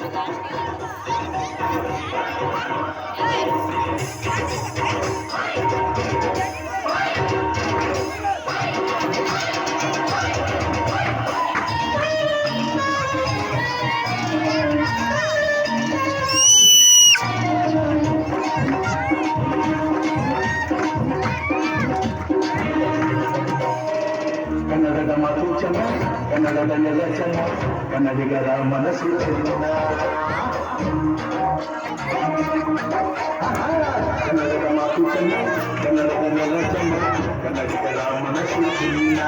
Hey! ಕನ್ನಡದ ಮಾತು ಚೆನ್ನ ಕನ್ನಡದ ನೆಲ ಚೆನ್ನ ಕನ್ನಡಿಗರ ಮನಸ್ಸು ಚೆನ್ನ ಕನ್ನಡದ ಮಾತು ಚೆನ್ನ ಕನ್ನಡದ ನೆಲ ಚೆನ್ನ ಕನ್ನಡಿಗರ ಮನಸ್ಸು ಚೆನ್ನ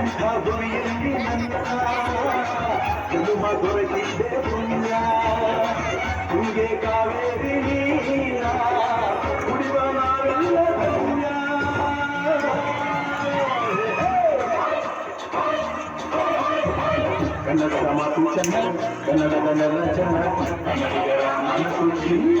ಇಂಥ ಹಿಂಗೆ ಕಾವೇರಿ ನೀರ ಕುಡಿವ ನಾವೆಲ್ಲ ಧನ್ಯ ಕನ್ನಡದ ಮಾತು ಚೆನ್ನ ಕನ್ನಡದ ನೆಲ ಚೆನ್ನ ಕನ್ನಡಿಗರ ಮನಸ್ಸು ಚಿನ್ನ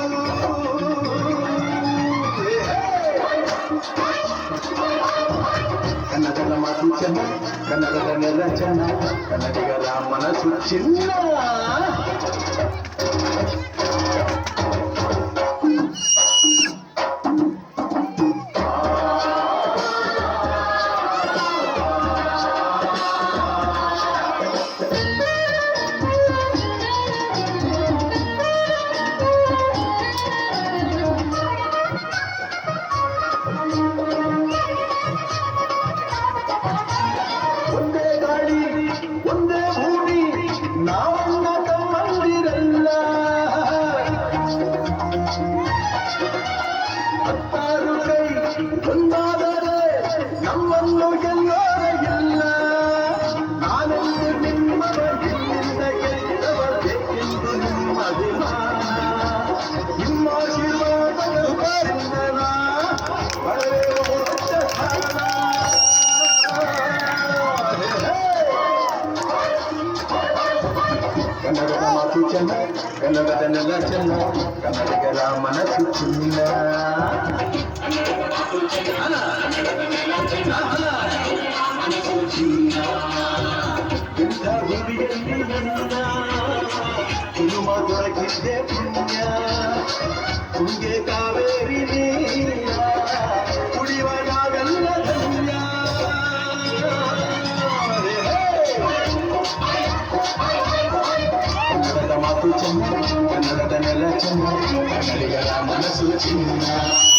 రాధించన కనగల నిరచన కనడిగ రామన సుచిన్నా ಕನ್ನಡದ ಮಾತು ಚೆನ್ನ ಕನ್ನಡದ ನೆಲ ಚೆನ್ನ ಕನ್ನಡಿಗರ ಮನಸ್ಸು ಚಿನ್ನ ಇಂಥ ಭೂಮಿಯಲ್ಲಿ ನನ್ನ ಕುಟುಂಬ ದೊರಕಿದ್ದೆ ಪುಣ್ಯ ತುಂಗೆ ಕಾವೇರಿ ನೀರ కనరద నెలచిన కనలిగల మనసు చిన్న